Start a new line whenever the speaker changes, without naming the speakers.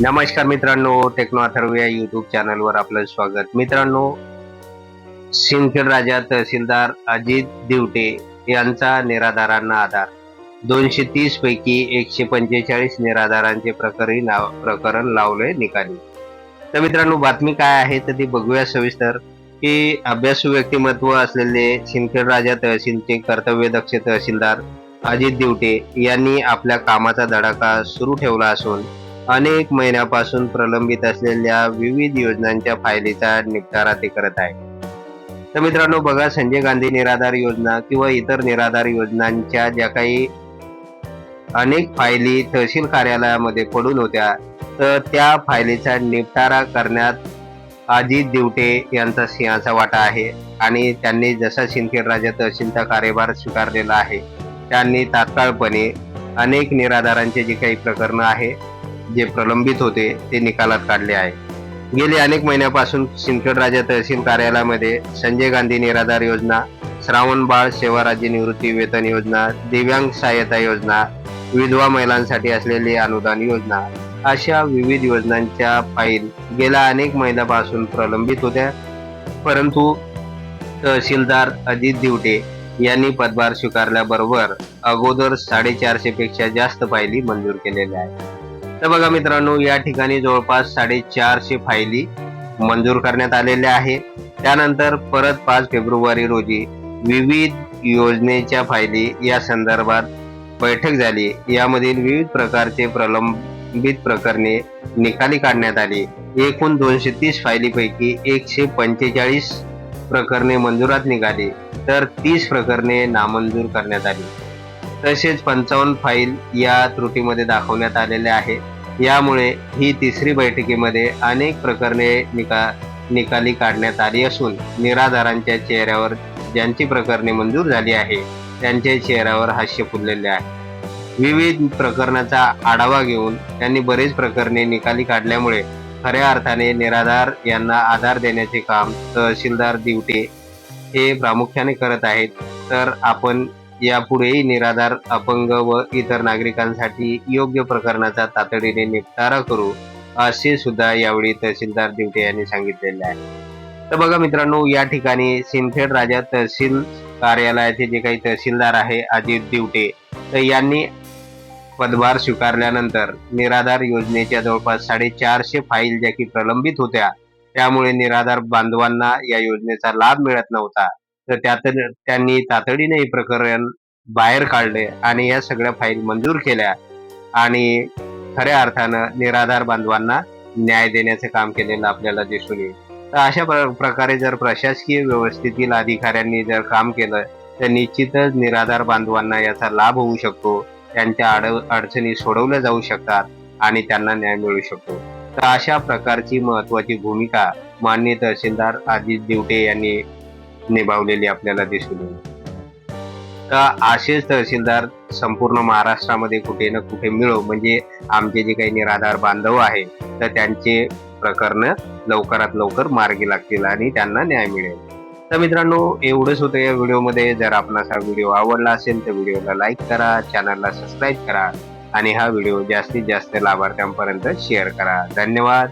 नमस्कार मित्रांनो टेक्नो अथर्व या युट्यूब चॅनलवर आपलं स्वागत. मित्रांनो सिंदखेड राजा तहसीलदार अजित दिवटे यांचा निराधारांना आधार. दोनशे तीस पैकी एकशे पंचेचाळीस निराधारांचे प्रकरणी नाव प्रकरण लावले निकाली. तर मित्रांनो बातमी काय आहे तर ती बघूया सविस्तर. की अभ्यासू व्यक्तिमत्व असलेले सिंदखेड राजा तहसीलचे कर्तव्यदक्ष तहसीलदार अजित दिवटे यांनी आपल्या कामाचा धडाका सुरू ठेवला असून अनेक महिन्यापासून प्रलंबित असलेल्या विविध योजनांच्या फायलीचा निपटारा ते करत आहे तर मित्रांनो बघा संजय गांधी निराधार योजना किंवा इतर निराधार योजनांच्या ज्या काही अनेक फायली तहसील कार्यालयामध्ये पडून होत्या तर त्या फायलीचा निपटारा करण्यात अजित दिवटे यांचा सिंहाचा वाटा आहे आणि त्यांनी जसा सिंदखेड राजा तहसीलचा कार्यभार स्वीकारलेला आहे त्यांनी तात्काळपणे अनेक निराधारांचे जे काही प्रकरणं आहे जे प्रलंबित होते ते निकालात काढले आहे. गेली अनेक महिन्यापासून सिंदखेड राजा तहसील कार्यालयामध्ये संजय गांधी निराधार योजना श्रावण बाळ सेवा राज्य निवृत्ती वेतन योजना दिव्यांग सहाय्यता योजना विधवा महिलांसाठी असलेली अनुदान योजना अशा विविध योजनांच्या फाईल गेल्या अनेक महिन्यापासून प्रलंबित होत्या. परंतु तहसीलदार अजित दिवटे यांनी पदभार स्वीकारल्याबरोबर अगोदर साडेचारशे पेक्षा जास्त फायली मंजूर केलेल्या आहेत. तर बघा मित्रांनो या ठिकाणी जवळपास साडेचारशे फायली मंजूर करण्यात आलेल्या आहे त्यानंतर परत पाच फेब्रुवारी रोजी विविध योजनेच्या फायली या संदर्भात बैठक झाली. यामधील विविध प्रकारचे प्रलंबित प्रकरणे निकाली काढण्यात आली. एकूण दोनशे तीस फायलीपैकी एकशे पंचेचाळीस प्रकरणे मंजुरात निघाली तर तीस प्रकरणे नामंजूर करण्यात आली. तसेच पंचावन्न फाईल या त्रुटीमध्ये दाखवण्यात आलेल्या आहे. यामुळे ही तिसरी बैठकीमध्ये अनेक प्रकरणे निका निकाली काढण्यात आली असून निराधारांच्या चेहऱ्यावर ज्यांची प्रकरणे मंजूर झाली आहे त्यांच्या चेहऱ्यावर हास्य फुललेले आहे. विविध प्रकरणाचा आढावा घेऊन त्यांनी बरेच प्रकरणे निकाली काढल्यामुळे खऱ्या अर्थाने निराधार यांना आधार देण्याचे काम तहसीलदार दिवटे हे प्रामुख्याने करत आहेत. तर आपण यापुढेही निराधार अपंग व इतर नागरिकांसाठी योग्य प्रकरणाचा तातडीने निपटारा करू असे सुद्धा यावेळी तहसीलदार दिवटे यांनी सांगितलेले आहे. तर बघा मित्रांनो या ठिकाणी सिंदखेड राजा तहसील कार्यालयाचे जे काही तहसीलदार आहे अजित दिवटे तर यांनी पदभार स्वीकारल्यानंतर निराधार योजनेच्या जवळपास साडेचारशे फाईल ज्या की प्रलंबित होत्या त्यामुळे निराधार बांधवांना या योजनेचा लाभ मिळत नव्हता. तर त्यात त्यांनी तातडीने हे प्रकरण बाहेर काढले आणि या सगळ्या फाईल मंजूर केल्या आणि खऱ्या अर्थानं निराधार बांधवांना न्याय देण्याचं काम केलेलं आपल्याला दिसून येईल. तर अशा प्रकारे जर प्रशासकीय व्यवस्थेतील अधिकाऱ्यांनी जर काम केलं तर निश्चितच निराधार बांधवांना याचा लाभ होऊ शकतो. त्यांच्या अड अडचणी सोडवल्या जाऊ शकतात आणि त्यांना न्याय मिळू शकतो. तर अशा प्रकारची महत्वाची भूमिका माननीय तहसीलदार अजित दिवटे यांनी निभावलेली आपल्याला दिसून येईल. तर असेच तहसीलदार संपूर्ण महाराष्ट्रामध्ये कुठे ना कुठे मिळो म्हणजे आमचे जे काही निराधार बांधव आहे तर त्यांचे प्रकरण लवकरात लवकर मार्गी लागतील आणि त्यांना न्याय मिळेल. तर मित्रांनो एवढंच होतं या व्हिडिओमध्ये. जर आपणास हा व्हिडिओ आवडला असेल तर व्हिडिओला लाईक करा चॅनलला सबस्क्राईब करा आणि हा व्हिडिओ जास्तीत जास्त लाभार्थ्यांपर्यंत शेअर करा. धन्यवाद.